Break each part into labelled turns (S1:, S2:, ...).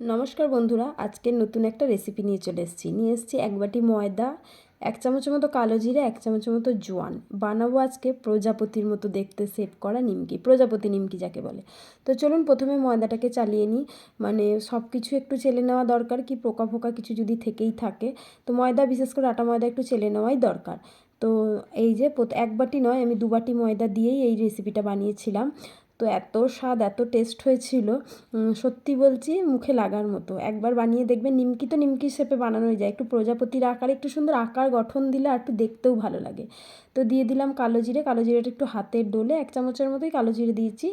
S1: নমস্কার বন্ধুরা, আজকে নতুন একটা রেসিপি নিয়ে চলে এসেছি। নিয়ে এসেছি এক বাটি ময়দা, এক চামচের মতো কালো জিরে, এক চামচের মতো জোয়ান। বানাবো আজকে প্রজাপতির মতো দেখতে সেভ করা নিমকি, প্রজাপতি নিমকি যাকে বলে। তো চলুন প্রথমে ময়দাটাকে চালিয়ে নিই। মানে সব কিছু একটু চেলে নেওয়া দরকার, কি পোকা ফোকা কিছু যদি থেকেই থাকে। তো ময়দা, বিশেষ করে আটা ময়দা একটু চেলে নেওয়াই দরকার। তো এই যে এক বাটি নয় আমি দু বাটি ময়দা দিয়েই এই রেসিপিটা বানিয়েছিলাম। তো এত স্বাদ, এত টেস্ট হয়েছিল সত্যি বলছি মুখে লাগার মতো। একবার বানিয়ে দেখবেন, নিমকি তো নিমকি শেপে বানানোই যায়। একটু প্রজাপতির আকারে, একটু সুন্দর আকার গঠন দিলে আর একটু দেখতেও ভালো লাগে। তো দিয়ে দিলাম কালো জিরে, কালো জিরেটা একটু হাতের ডোলে এক চামচের মতোই কালো জিরে দিয়েছি।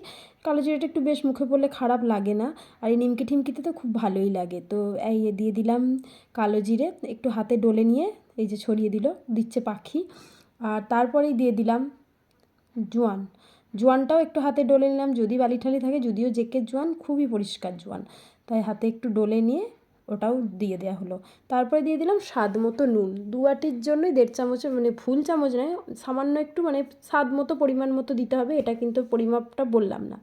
S1: কালো জিরেটা একটু বেশ মুখে পড়লে খারাপ লাগে না, আর এই নিমকি ঠিমকিতে তো খুব ভালোই লাগে। তো এই দিয়ে দিলাম কালো জিরে, একটু হাতে ডোলে নিয়ে এই যে ছড়িয়ে দিল দিচ্ছে পাখি। আর তারপরেই দিয়ে দিলাম জোয়ান। জোয়ানটাও একটু হাতে ডলে নিলাম যদি বালি ঠালি থাকে, যদিও জেকের জোয়ান খুবই পরিষ্কার জোয়ান। তাই হাতে একটু ডলে নিয়ে ওটাও দিয়ে দেওয়া হলো। তারপরে দিয়ে দিলাম স্বাদ মতো নুন। দু আটির জন্যই দেড় চামচ মানে ফুল চামচ নয়, সামান্য একটু মানে স্বাদ মতো, পরিমাণ মতো দিতে হবে, এটা কিন্তু পরিমাপটা বললাম না।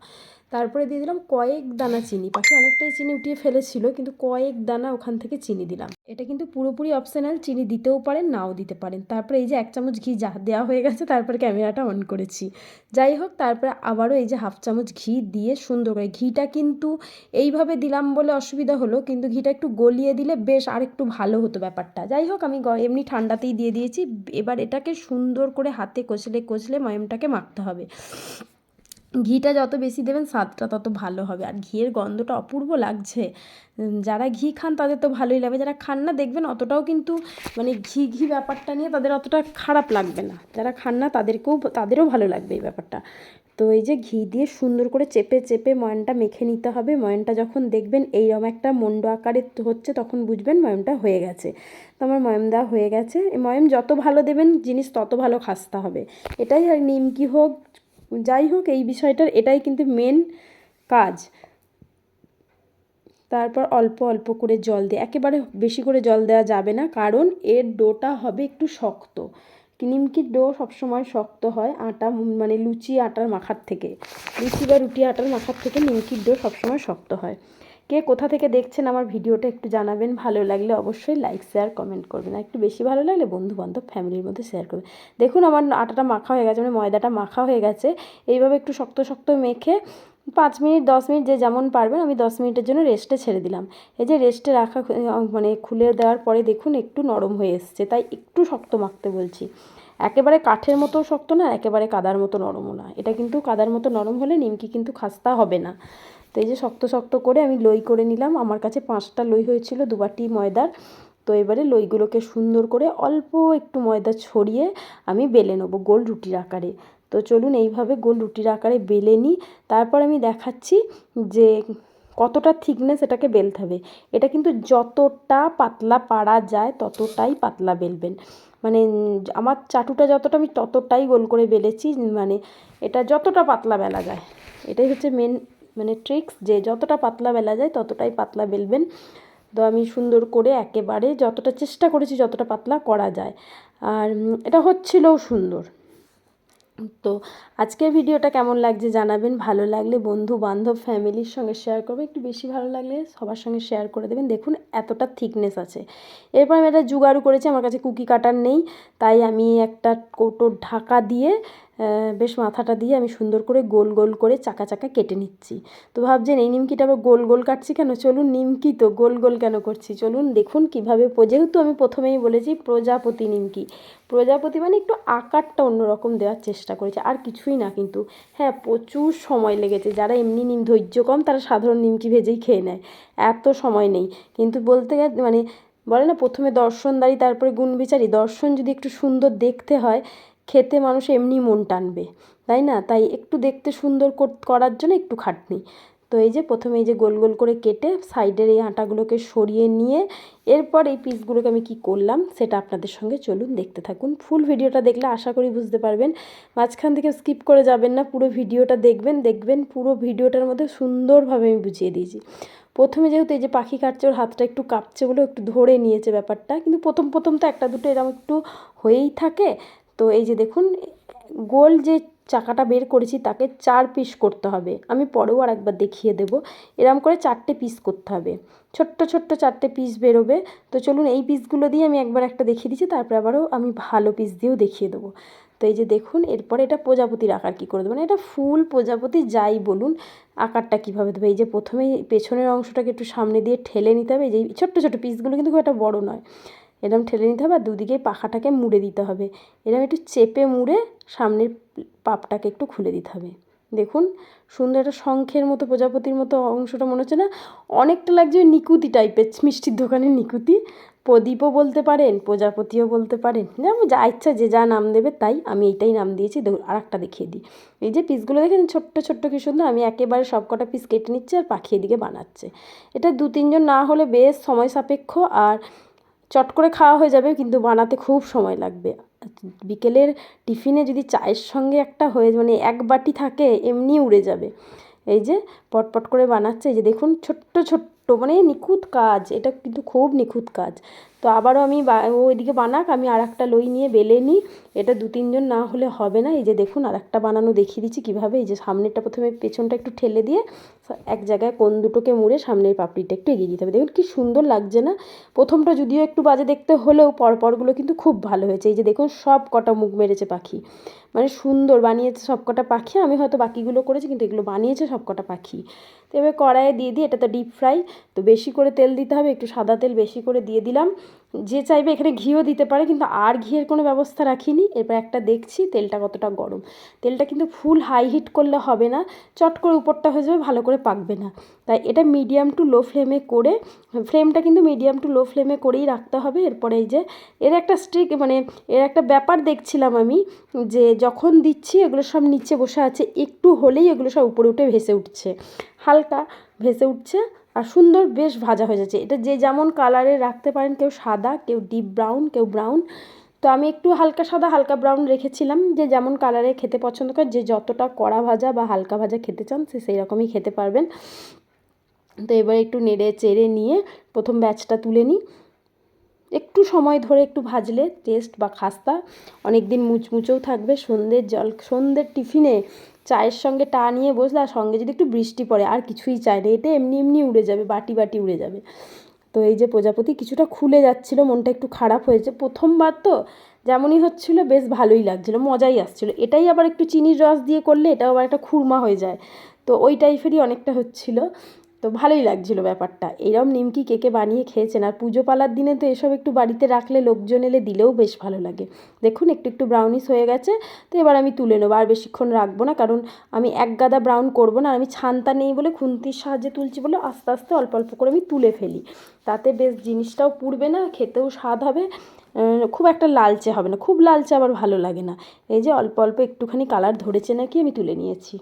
S1: তারপরে দিয়ে দিলাম কয়েক দানা চিনি। পাখি অনেকটাই চিনি উঠিয়ে ফেলেছিল, কিন্তু কয়েক দানা ওখান থেকে চিনি দিলাম। এটা কিন্তু পুরোপুরি অপশনাল চিনি দিতেও পারেন, নাও দিতে পারেন। তারপরে এই যে এক চামচ ঘি যা দেওয়া হয়ে গেছে, তারপরে ক্যামেরাটা অন করেছি। যাই হোক, তারপরে আবারও এই যে হাফ চামচ ঘি দিয়ে সুন্দর করে, ঘিটা কিন্তু এইভাবে দিলাম বলে অসুবিধা হলো, কিন্তু ঘিটা একটু গলিয়ে দিলে বেশ আর একটু ভালো হতো ব্যাপারটা। যাই হোক, আমি এমনি ঠান্ডাতেই দিয়ে দিয়েছি। এবার এটাকে সুন্দর করে হাতে কচলে কচলে ময়মটাকে মাখতে হবে। ঘিটা যত বেশি দেবেন স্বাদটা তত ভালো হবে। আর ঘিয়ের গন্ধটা অপূর্ব লাগছে। যারা ঘি খান তাদের তো ভালোই লাগবে। যারা খান না দেখবেন অতটাও কিন্তু মানে ঘি ঘি ব্যাপারটা নিয়ে তাদের অতটা খারাপ লাগবে না। যারা খান না তাদেরকেও, তাদেরও ভালো লাগবে এই ব্যাপারটা। তো এই যে ঘি দিয়ে সুন্দর করে চেপে চেপে ময়নটা মেখে নিতে হবে। ময়নটা যখন দেখবেন এইরকম একটা মন্ড আকারে হচ্ছে তখন বুঝবেন ময়মটা হয়ে গেছে। তো আমার ময়ম দেওয়া হয়ে গেছে। ময়ম যত ভালো দেবেন জিনিস তত ভালো খাসতে হবে। এটাই আর নিমকি হোক যাই হোক, এই বিষয়টার এটাই কিন্তু মেন কাজ। তারপর অল্প অল্প করে জল দিয়ে, একেবারে বেশি করে জল দেওয়া যাবে না, কারণ এর ডোটা হবে একটু শক্ত। নিমকির ডো সবসময় শক্ত হয় আটা মানে লুচি আটার মাখার থেকে। লুচি বা রুটি আটার মাখার থেকে নিমকির ডো সবসময় শক্ত হয়। কে কোথা থেকে দেখছেন আমার ভিডিওটা একটু জানাবেন। ভালো লাগলে অবশ্যই লাইক শেয়ার কমেন্ট করবেন। একটু বেশি ভালো লাগলে বন্ধু বান্ধব ফ্যামিলির মধ্যে শেয়ার করবেন। দেখুন, আমার আটাটা মাখা হয়ে গেছে মানে ময়দাটা মাখা হয়ে গেছে। এইভাবে একটু শক্ত শক্ত মেখে পাঁচ মিনিট, দশ মিনিট যে যেমন পারবেন, আমি দশ মিনিটের জন্য রেস্টে ছেড়ে দিলাম। এই যে রেস্টে রাখা মানে খুলে দেওয়ার পরে দেখুন, একটু নরম হয়ে এসছে। তাই একটু শক্ত মাখতে বলছি। একেবারে কাঠের মতো শক্ত না, একেবারে কাদার মতো নরমও না। এটা কিন্তু কাদার মতো নরম হলে নিমকি কিন্তু খাস্তা হবে না। তো এই যে শক্ত শক্ত করে আমি লই করে নিলাম। আমার কাছে পাঁচটা লই হয়েছিল, দুবাটি ময়দার। তো এবারে লইগুলোকে সুন্দর করে অল্প একটু ময়দা ছড়িয়ে আমি বেলে নেব গোল রুটির আকারে। তো চলুন এইভাবে গোল রুটির আকারে বেলে নিই তারপর আমি দেখাচ্ছি যে কতটা থিকনেস এটাকে বেলতে হবে। এটা কিন্তু যতটা পাতলা পারা যায় ততটাই পাতলা বেলবেন। মানে আমার চাটুটা যতটা আমি ততটাই গোল করে বেলেছি মানে এটা যতটা পাতলা বেলা যায়। এটাই হচ্ছে মেন মানে ট্রিক্স যে যতটা পাতলা বেলা যায় ততটাই পাতলা বেলবেন। তো আমি সুন্দর করে একেবারে যতটা চেষ্টা করেছি যতটা পাতলা করা যায়। আর এটা হচ্ছিলও সুন্দর। তো আজকের ভিডিওটা কেমন লাগছে জানাবেন। ভালো লাগলে বন্ধু বান্ধব ফ্যামিলির সঙ্গে শেয়ার করবে একটু বেশি ভালো লাগলে সবার সঙ্গে শেয়ার করে দেবেন। দেখুন এতটা থিকনেস আছে। এরপর আমি এটা জুগাড়ু করেছি। আমার কাছে কুকি কাটার নেই। তাই আমি একটা কৌটোর ঢাকা দিয়ে বেশ মাথাটা দিয়ে আমি সুন্দর করে গোল গোল করে চাকা চাকা কেটে নিচ্ছি। তো ভাবছেন এই নিমকিটা আবার গোল গোল কাটছি কেন? চলুন নিমকি তো, গোল গোল কেন করছি? চলুন দেখুন কীভাবে যেহেতু আমি প্রথমেই বলেছি প্রজাপতি নিমকি। প্রজাপতি মানে একটু আকারটা অন্যরকম দেওয়ার চেষ্টা করেছে, আর কিছুই না কিন্তু। হ্যাঁ প্রচুর সময় লেগেছে। যারা এমনি নিম ধৈর্য কম, তারা সাধারণ নিমকি ভেজেই খেয়ে নেয়। এত সময় নেই। কিন্তু বলতে গেলে মানে বলে না, প্রথমে দর্শনদারি, তারপরে গুণ বিচারি দর্শন যদি একটু সুন্দর দেখতে হয় খেতে মানুষ এমনি মন টানবে, তাই না? তাই একটু দেখতে সুন্দর করার জন্য একটু খাটনি। তো এই যে প্রথমে এই যে গোল গোল করে কেটে সাইডের এই আটাগুলোকে সরিয়ে নিয়ে এরপর এই পিসগুলোকে আমি কি করলাম সেটা আপনাদের সঙ্গে চলুন দেখতে থাকুন। ফুল ভিডিওটা দেখলে আশা করি বুঝতে পারবেন। মাঝখান থেকে স্কিপ করে যাবেন না, পুরো ভিডিওটা দেখবেন দেখবেন পুরো ভিডিওটার মধ্যে সুন্দরভাবে আমি বুঝিয়ে দিয়েছি। প্রথমে যেহেতু এই যে পাখি কাটছে, ওর হাতটা একটু কাঁপছে বলে একটু ধরে নিয়েছে ব্যাপারটা, কিন্তু প্রথম প্রথম তো একটা দুটো এরকম একটু হয়েই থাকে। তো এই যে দেখুন, গোল যে চাকাটা বের করেছি তাকে চার পিস করতে হবে। আমি পরেও আর একবার দেখিয়ে দেবো। এরম করে চারটে পিস করতে হবে। ছোট্ট ছোট্ট চারটে পিস বেরোবে। তো চলুন এই পিসগুলো দিয়ে আমি একবার একটা দেখিয়ে দিচ্ছি, তারপরে আবারও আমি ভালো পিস দিয়েও দেখিয়ে দেবো। তো এই যে দেখুন, এরপরে এটা প্রজাপতির আকার কী করে দেবো? মানে এটা ফুল প্রজাপতি যাই বলুন, আকারটা কীভাবে দেবে? এই যে প্রথমেই পেছনের অংশটাকে একটু সামনে দিয়ে ঠেলে নিতে হবে। যে ছোট্ট ছোট্ট পিসগুলো কিন্তু খুব একটা বড়ো নয়। এরম ঠেলে নিতে হবে আর দুদিকেই পাখাটাকে মুড়ে দিতে হবে। এরম একটু চেপে মুড়ে সামনের পাপটাকে একটু খুলে দিতে হবে। দেখুন, সুন্দর একটা শঙ্খের মতো প্রজাপতির মতো অংশটা মনে হচ্ছে না? অনেকটা লাগছে ওই নিকুতি টাইপের, মিষ্টির দোকানের নিকুতি। প্রদীপও বলতে পারেন, প্রজাপতিও বলতে পারেন। যেমন যা ইচ্ছা, যে যা নাম দেবে তাই আমি এইটাই নাম দিয়েছি। আর একটা দেখিয়ে দিই। এই যে পিসগুলো দেখেন, ছোট্ট ছোট্ট কি সুন্দর। আমি একেবারে সব কটা পিস কেটে নিচ্ছি আর পাখি এদিকে বানাচ্ছে। এটা দু তিনজন না হলে বেশ সময় সাপেক্ষ আর চট করে খাওয়া হয়ে যাবে, কিন্তু বানাতে খুব সময় লাগবে। বিকেলের টিফিনে যদি চায়ের সঙ্গে একটা হয়ে মানে এক বাটি থাকে, এমনি উড়ে যাবে। এই যে পটপট করে বানাচ্ছে, এই যে দেখুন, ছোট্ট ছোট্ট মানে নিখুঁত কাজ, এটা কিন্তু খুব নিখুঁত কাজ। তো আবারও আমি ও এদিকে বানাক, আমি আর একটা লই নিয়ে বেলে নিই। এটা দু তিনজন না হলে হবে না। এই যে দেখুন আর একটা বানানো দেখিয়ে দিচ্ছি কীভাবে। এই যে সামনেরটা প্রথমে পেছনটা একটু ঠেলে দিয়ে এক জায়গায় কোন দুটোকে মুড়ে সামনের পাপড়িটা একটু এগিয়ে দিতে হবে। দেখুন কি সুন্দর লাগছে না? প্রথমটা যদিও একটু বাজে দেখতে হলেও পরপরগুলো কিন্তু খুব ভালো হয়েছে। এই যে দেখুন, সব কটা মুখ মেরেছে পাখি। মানে সুন্দর বানিয়েছে সব কটা পাখি। আমি হয়তো বাকিগুলো করেছি, কিন্তু এগুলো বানিয়েছে সব কটা পাখি। তো এবার কড়াইয়ে দিয়ে দিই এটা তো ডিপ ফ্রাই। তো বেশি করে তেল দিতে হবে, একটু সাদা তেল বেশি করে দিয়ে দিলাম। যে চাইবে এখানে ঘিও দিতে পারে, কিন্তু আর ঘিয়ের কোনো ব্যবস্থা রাখিনি। এরপর একটা দেখছি, তেলটা কতটা গরম। তেলটা কিন্তু ফুল হাই হিট করলে হবে না, চট করে উপরটা হয়ে যাবে, ভালো করে পাকবে না। তাই এটা মিডিয়াম টু লো ফ্লেমে করে ফ্লেমটা কিন্তু মিডিয়াম টু লো ফ্লেমে করেই রাখতে হবে। এরপরে এই যে, এর একটা স্ট্রিক মানে এর একটা ব্যাপার দেখছিলাম আমি, যে যখন দিচ্ছি এগুলো সব নিচে বসে আছে, একটু হলেই এগুলো সব উপরে উঠে ভেসে উঠছে। হালকা ভেসে উঠছে আর সুন্দর বেশ ভাজা হয়ে যাচ্ছে। এটা যে যেমন কালারে রাখতে পারেন, কেউ সাদা, কেউ ডিপ ব্রাউন কেউ ব্রাউন তো আমি একটু হালকা সাদা, হালকা ব্রাউন রেখেছিলাম। যে যেমন কালারে খেতে পছন্দ করে যে যতটা কড়া ভাজা বা হালকা ভাজা খেতে চান, সে সেই রকমই খেতে পারবেন। তো এবার একটু নেড়ে চেড়ে নিয়ে প্রথম ব্যাচটা তুলে নিই। একটু সময় ধরে একটু ভাজলে টেস্ট বা খাস্তা অনেক দিন মুচমুচেও থাকবে। সন্ধ্যের জল, সন্ধ্যের টিফিনে চায়ের সঙ্গে টা নিয়ে বসলে আর সঙ্গে যদি একটু বৃষ্টি পড়ে, আর কিছুই চায় না। এটা এমনি এমনি উড়ে যাবে, বাটি বাটি উড়ে যাবে। তো এই যে প্রজাপতি কিছুটা খুলে যাচ্ছিল, মনটা একটু খারাপ হয়েছে। প্রথমবার তো যেমনই হচ্ছিল, বেশ ভালোই লাগছিল, মজাই আসছিল। এটাই আবার একটু চিনির রস দিয়ে করলে এটাও আবার একটা খুরমা হয়ে যায়। তো ওই টাইপেরই অনেকটা হচ্ছিল। তো ভালোই লাগছিল ব্যাপারটা। এরম নিমকি কেকে বানিয়ে খেয়েছেন? আর পুজো পালার দিনে তো এসব একটু বাড়িতে রাখলে লোকজন এলে দিলেও বেশ ভালো লাগে। দেখুন, একটু একটু ব্রাউনিস হয়ে গেছে। তো এবার আমি তুলে নেব, আর বেশিক্ষণ রাখব না, কারণ আমি এক গাদা ব্রাউন করব না, আর আমি ছানতা নেই বলে খুন্তির সাহায্যে তুলছি বলে আস্তে আস্তে অল্প অল্প করে আমি তুলে ফেলি। তাতে বেশ জিনিসটাও পুড়বে না, খেতেও স্বাদ হবে খুব একটা লালচে হবে না, খুব লালচে আবার ভালো লাগে না। এই যে অল্প অল্প একটুখানি কালার ধরেছে নাকি আমি তুলে নিয়েছি।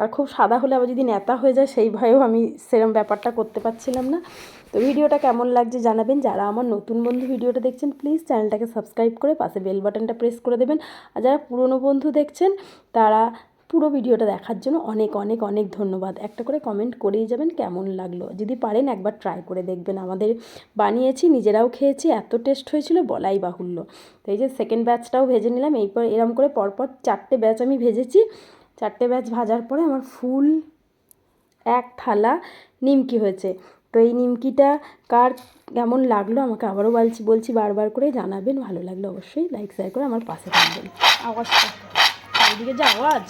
S1: আর খুব সাদা হলে আবার যদি নেতা হয়ে যায়, সেই ভয়েও আমি সেরম ব্যাপারটা করতে পারছিলাম না। তো ভিডিওটা কেমন লাগছে জানাবেন, যারা আমার নতুন বন্ধু ভিডিওটা দেখছেন প্লিজ চ্যানেলটাকে সাবস্ক্রাইব করে পাশে বেল বাটনটা প্রেস করে দেবেন। আর যারা পুরনো বন্ধু দেখছেন, তারা পুরো ভিডিওটা দেখার জন্য অনেক অনেক অনেক ধন্যবাদ। একটা করে কমেন্ট করেই যাবেন কেমন লাগল। যদি পারেন একবার ট্রাই করে দেখবেন। আমাদের বানিয়েছি, নিজেরাও খেয়েছি, এত টেস্ট হয়েছিল, বলাই বাহুল্য। তো এই যে সেকেন্ড ব্যাচটাও ভেজে নিলাম। এরপর এরম করে পরপর চারটে ব্যাচ আমি ভেজেছি। চারটে ব্যাচ ভাজার পরে আমার ফুল এক থালা নিমকি হয়েছে। তো এই নিমকিটা কার কেমন লাগল আমাকে আবারও বলছি বলছি বারবার করে জানাবেন। ভালো লাগল অবশ্যই লাইক শেয়ার করে আমার পাশে থাকবেন। আওয়াজটা। চারিদিকে যে আওয়াজ।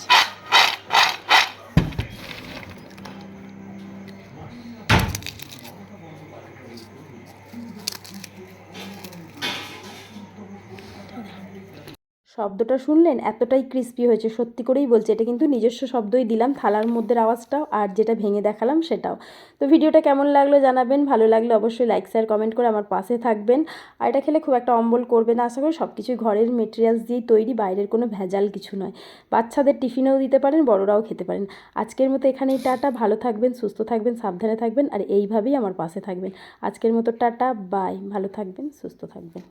S1: শব্দটা শুনলেন, এতটাই ক্রিস্পি হয়েছে। সত্যি করেই বলছি, এটা কিন্তু নিজস্ব শব্দই দিলাম, থালার মধ্যে আওয়াজটাও আর যেটা ভেঙে দেখালাম সেটাও। তো ভিডিওটা কেমন লাগল জানাবেন, ভালো লাগলে অবশ্যই লাইক শেয়ার কমেন্ট করে আমার পাশে থাকবেন। আর এটা খেলে খুব একটা অম্বল করবে না, আশা করি সব কিছুই ঘরের মেটেরিয়ালস দিয়েই তৈরি, বাইরের কোনো ভেজাল কিছু নয়। বাচ্চাদের টিফিনেও দিতে পারেন, বড়রাও খেতে পারেন। আজকের মতো এখানেই টাটা, ভালো থাকবেন, সুস্থ থাকবেন, সাবধানে থাকবেন, আর এইভাবেই আমার পাশে থাকবেন। আজকের মতো টাটা বাই ভালো থাকবেন, সুস্থ থাকবেন।